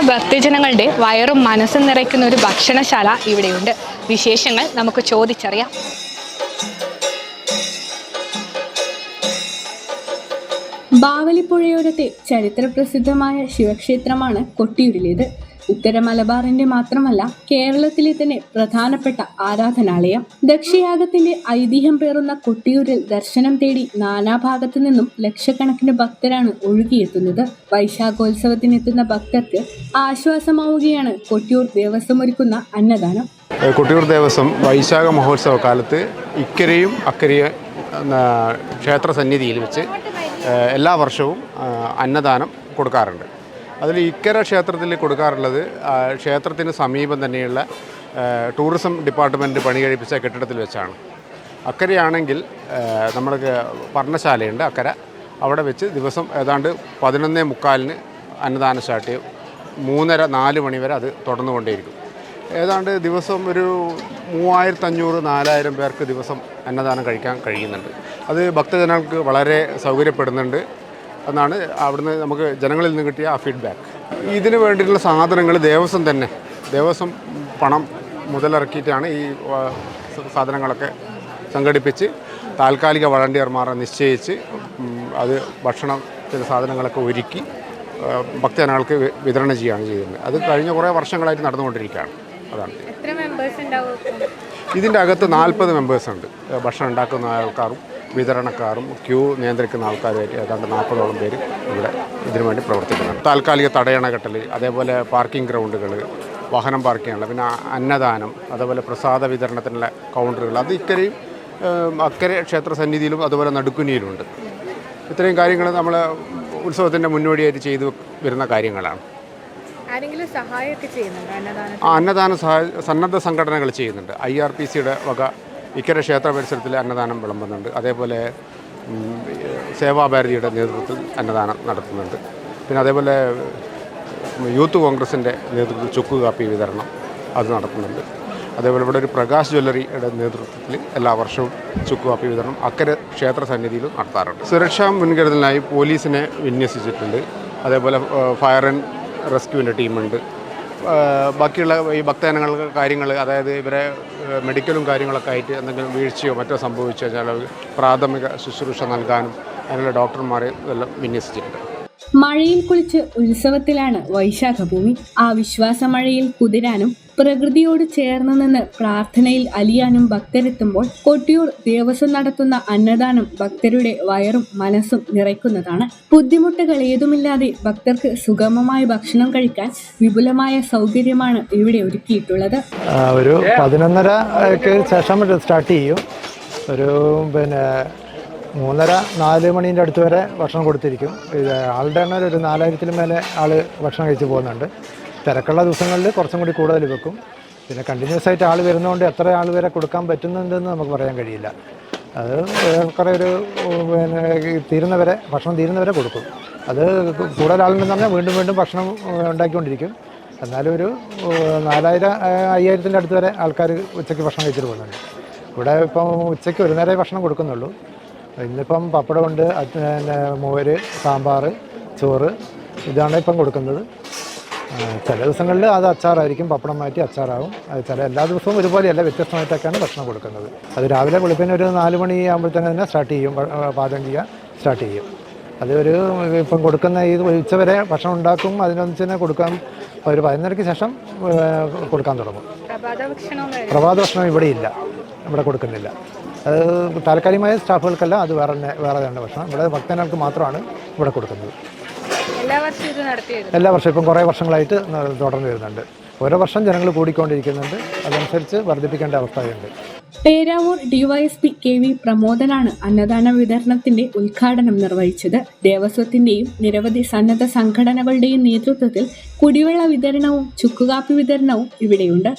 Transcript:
ഭക്തജനങ്ങളുടെ വയറും മനസ്സും നിറയ്ക്കുന്ന ഒരു ഭക്ഷണശാല ഇവിടെയുണ്ട്. വിശേഷങ്ങൾ നമുക്ക് ചോദിച്ചറിയാം. ബാവലിപ്പുഴയോരത്തെ ചരിത്രപ്രസിദ്ധമായ ശിവക്ഷേത്രമാണ് കൊട്ടിയൂരിലേത്. ഉത്തര മലബാറിന്റെ മാത്രമല്ല കേരളത്തിലെ തന്നെ പ്രധാനപ്പെട്ട ആരാധനാലയം. ദക്ഷയാഗത്തിന്റെ ഐതിഹ്യം പേറുന്ന കൊട്ടിയൂരിൽ ദർശനം തേടി നാനാഭാഗത്തു നിന്നും ലക്ഷക്കണക്കിന് ഭക്തരാണ് ഒഴുകിയെത്തുന്നത്. വൈശാഖോത്സവത്തിനെത്തുന്ന ഭക്തർക്ക് ആശ്വാസമാവുകയാണ് കൊട്ടിയൂർ ദേവസ്വം ഒരുക്കുന്ന അന്നദാനം. കൊട്ടിയൂർ ദേവസ്വം വൈശാഖ മഹോത്സവ കാലത്ത് ഇക്കരയും അക്കരയും ക്ഷേത്ര സന്നിധിയിൽ വെച്ച് എല്ലാ വർഷവും അന്നദാനം കൊടുക്കാറുണ്ട്. അതിൽ ഇക്കര ക്ഷേത്രത്തിൽ കൊടുക്കാറുള്ളത് ക്ഷേത്രത്തിന് സമീപം തന്നെയുള്ള ടൂറിസം ഡിപ്പാർട്ട്മെന്റ് പണി കഴിപ്പിച്ച കെട്ടിടത്തിൽ വെച്ചാണ്. അക്കരയാണെങ്കിൽ നമ്മൾക്ക് പർണശാലയുണ്ട് അക്കര. അവിടെ വെച്ച് ദിവസം ഏതാണ്ട് പതിനൊന്നേ മുക്കാലിന് അന്നദാന സ്റ്റാർട്ട് ചെയ്യും മൂന്നര നാല് മണി വരെ അത് തുടർന്നുകൊണ്ടേയിരിക്കും. ഏതാണ്ട് ദിവസം ഒരു മൂവായിരത്തഞ്ഞൂറ് നാലായിരം പേർക്ക് ദിവസം അന്നദാനം കഴിക്കാൻ കഴിയുന്നുണ്ട്. അത് ഭക്തജനങ്ങൾക്ക് വളരെ സൗകര്യപ്പെടുന്നുണ്ട്. എന്നാണ് അവിടുന്ന് നമുക്ക് ജനങ്ങളിൽ നിന്ന് കിട്ടിയ ആ ഫീഡ്ബാക്ക് ഇതിന് വേണ്ടിയിട്ടുള്ള സാധനങ്ങൾ ദേവസ്വം തന്നെ. ദേവസ്വം പണം മുതലിറക്കിയിട്ടാണ് ഈ സാധനങ്ങളൊക്കെ സംഘടിപ്പിച്ച് താൽക്കാലിക വളണ്ടിയർമാരെ നിശ്ചയിച്ച് അത് ചില സാധനങ്ങളൊക്കെ ഒരുക്കി ഭക്തജനങ്ങൾക്ക് വിതരണം ചെയ്യുകയാണ് ചെയ്യുന്നത്. അത് കഴിഞ്ഞ കുറേ വർഷങ്ങളായിട്ട് നടന്നുകൊണ്ടിരിക്കുകയാണ്. അതാണ്. മെമ്പേഴ്സ് ഇതിന്റെ അകത്ത് നാൽപ്പത് മെമ്പേഴ്സുണ്ട് ഉണ്ട്. ഭക്ഷണം ഉണ്ടാക്കുന്ന ആൾക്കാരും വിതരണക്കാരും ക്യൂ നിയന്ത്രിക്കുന്ന ആൾക്കാരുമായിട്ട് ഏതാണ്ട് നാൽപ്പതോളം പേര് ഇവിടെ ഇതിനു വേണ്ടി പ്രവർത്തിക്കുന്നുണ്ട്. താൽക്കാലിക തടയണ കെട്ടൽ അതേപോലെ പാർക്കിംഗ് ഗ്രൗണ്ടുകൾ വാഹനം പാർക്ക് ചെയ്യാനുള്ള പിന്നെ അന്നദാനം അതേപോലെ പ്രസാദ വിതരണത്തിനുള്ള കൗണ്ടറുകൾ അത് ഇക്കരെയും അക്കരെ ക്ഷേത്ര സന്നിധിയിലും അതുപോലെ നടുക്കുനിയിലുമുണ്ട് ഇത്രയും കാര്യങ്ങൾ നമ്മൾ ഉത്സവത്തിന്റെ മുന്നോടിയായിട്ട് ചെയ്തു വരുന്ന കാര്യങ്ങളാണ്. ആ അന്നദാന സഹായ സന്നദ്ധ സംഘടനകൾ ചെയ്യുന്നുണ്ട്. ഐ ആർ പി സിയുടെ വക ഇക്കര ക്ഷേത്ര പരിസരത്തിൽ അന്നദാനം വിളമ്പുന്നുണ്ട്. അതേപോലെ സേവാഭാരതിയുടെ നേതൃത്വത്തിൽ അന്നദാനം നടത്തുന്നുണ്ട്. പിന്നെ അതേപോലെ യൂത്ത് കോൺഗ്രസിന്റെ നേതൃത്വത്തിൽ ചുക്ക് കാപ്പി വിതരണം അത് നടത്തുന്നുണ്ട്. അതേപോലെ ഇവിടെ ഒരു പ്രകാശ് ജ്വല്ലറിയുടെ നേതൃത്വത്തിൽ എല്ലാ വർഷവും ചുക്ക് കാപ്പി വിതരണം അക്കരെ ക്ഷേത്ര സന്നിധിയിലും നടത്താറുണ്ട്. സുരക്ഷാ മുൻകരുതലിനായി പോലീസിനെ വിന്യസിച്ചിട്ടുണ്ട്. അതേപോലെ ഫയർ ആൻഡ് റെസ്ക്യൂവിന്റെ ടീമുണ്ട്. ബാക്കിയുള്ള ഈ ഭക്തജനങ്ങൾക്ക് കാര്യങ്ങൾ അതായത് ഇവരെ മെഡിക്കലും കാര്യങ്ങളൊക്കെ ആയിട്ട് എന്തെങ്കിലും വീഴ്ചയോ മറ്റോ സംഭവിച്ചു കഴിഞ്ഞാൽ പ്രാഥമിക ശുശ്രൂഷ നൽകാനും അതിനുള്ള ഡോക്ടർമാരെ ഇതെല്ലാം വിന്യസിച്ചിട്ടുണ്ട്. മഴയിൽ കുളിച്ച് ഉത്സവത്തിലാണ് വൈശാഖഭൂമി. ആ വിശ്വാസ മഴയിൽ കുതിരാനും പ്രകൃതിയോട് ചേർന്ന് നിന്ന് പ്രാർത്ഥനയിൽ അലിയാനും ഭക്തരെത്തുമ്പോൾ കൊട്ടിയൂർ ദേവസ്വം നടത്തുന്ന അന്നദാനം ഭക്തരുടെ വയറും മനസ്സും നിറയ്ക്കുന്നതാണ്. ബുദ്ധിമുട്ടുകൾ ഏതുമില്ലാതെ ഭക്തർക്ക് സുഗമമായ ഭക്ഷണം കഴിക്കാൻ വിപുലമായ സൗകര്യമാണ് ഇവിടെ ഒരുക്കിയിട്ടുള്ളത്. ഒരു പതിനൊന്നര ശേഷം സ്റ്റാർട്ട് ചെയ്യും. ഒരു പിന്നെ മൂന്നര നാല് മണീന്റെ അടുത്ത് വരെ ഭക്ഷണം കൊടുത്തിരിക്കും. ഇത് ആളുടെ എണ്ണം ഒരു നാലായിരത്തിന് മേലെ ആൾ ഭക്ഷണം കഴിച്ച് പോകുന്നുണ്ട്. തിരക്കുള്ള ദിവസങ്ങളിൽ കുറച്ചും കൂടി കൂടുതൽ വെക്കും. പിന്നെ കണ്ടിന്യൂസ് ആയിട്ട് ആൾ വരുന്നതുകൊണ്ട് എത്ര ആൾ വരെ കൊടുക്കാൻ പറ്റുന്നുണ്ടെന്ന് നമുക്ക് പറയാൻ കഴിയില്ല. അത് കുറേ ഒരു പിന്നെ തീരുന്നവരെ ഭക്ഷണം തീരുന്നവരെ കൊടുക്കും. അത് കൂടുതൽ ആളുണ്ടെന്ന് പറഞ്ഞാൽ വീണ്ടും വീണ്ടും ഭക്ഷണം ഉണ്ടാക്കിക്കൊണ്ടിരിക്കും. എന്നാലും ഒരു നാലായിരം അയ്യായിരത്തിന്റെ അടുത്ത് വരെ ആൾക്കാർ ഉച്ചയ്ക്ക് ഭക്ഷണം കഴിച്ചിട്ട് പോകുന്നുണ്ട്. ഇവിടെ ഇപ്പം ഉച്ചയ്ക്ക് ഒരു നേരമേ ഭക്ഷണം കൊടുക്കുന്നുള്ളൂ. ഇന്നിപ്പം പപ്പടമുണ്ട് പിന്നെ മോര് സാമ്പാർ ചോറ്. ഇതാണ് ഇപ്പം കൊടുക്കുന്നത്. ചില ദിവസങ്ങളിൽ അത് അച്ചാറായിരിക്കും പപ്പടം മാറ്റി അച്ചാറാവും. അത് ചില എല്ലാ ദിവസവും ഒരുപോലെയല്ല വ്യത്യസ്തമായിട്ടൊക്കെയാണ് ഭക്ഷണം കൊടുക്കുന്നത്. അത് രാവിലെ വെളുപ്പിന് ഒരു നാല് മണി ആകുമ്പോഴത്തേന് തന്നെ സ്റ്റാർട്ട് ചെയ്യും പാചകം ചെയ്യാൻ സ്റ്റാർട്ട് ചെയ്യും. അത് ഒരു ഇപ്പം കൊടുക്കുന്ന ഈ ഉച്ചവരെ ഭക്ഷണം ഉണ്ടാക്കും അതിനൊന്നിച്ച് തന്നെ കൊടുക്കാം ഒരു പതിനൊന്നരയ്ക്ക് ശേഷം കൊടുക്കാൻ തുടങ്ങും. പ്രഭാത ഭക്ഷണം ഇവിടെ ഇല്ല ഇവിടെ കൊടുക്കുന്നില്ല. അത് താൽക്കാലികമായ സ്റ്റാഫുകൾക്കല്ല അത് വേറെ തന്നെ വേറെ തന്നെ ഭക്ഷണം. ഇവിടെ ഭക്തജനങ്ങൾക്ക് മാത്രമാണ് ഇവിടെ കൊടുക്കുന്നത്. എല്ലാ വർഷവും ഇത് നടത്തിയത് എല്ലാ വർഷവും ഇപ്പം കുറേ വർഷങ്ങളായിട്ട് തുടർന്ന് വരുന്നുണ്ട്. ഓരോ വർഷം ജനങ്ങൾ കൂടിക്കൊണ്ടിരിക്കുന്നുണ്ട്. അതനുസരിച്ച് വർദ്ധിപ്പിക്കേണ്ട അവസ്ഥയുണ്ട്. പേരാവൂർ ഡിവൈഎസ്പി കെ വി പ്രമോദനാണ് അന്നദാന വിതരണത്തിന്റെ ഉദ്ഘാടനം നിർവഹിച്ചത്. ദേവസ്വത്തിന്റെയും നിരവധി സന്നദ്ധ സംഘടനകളുടെയും നേതൃത്വത്തിൽ കുടിവെള്ള വിതരണവും ചുക്കുകാപ്പി വിതരണവും ഇവിടെയുണ്ട്.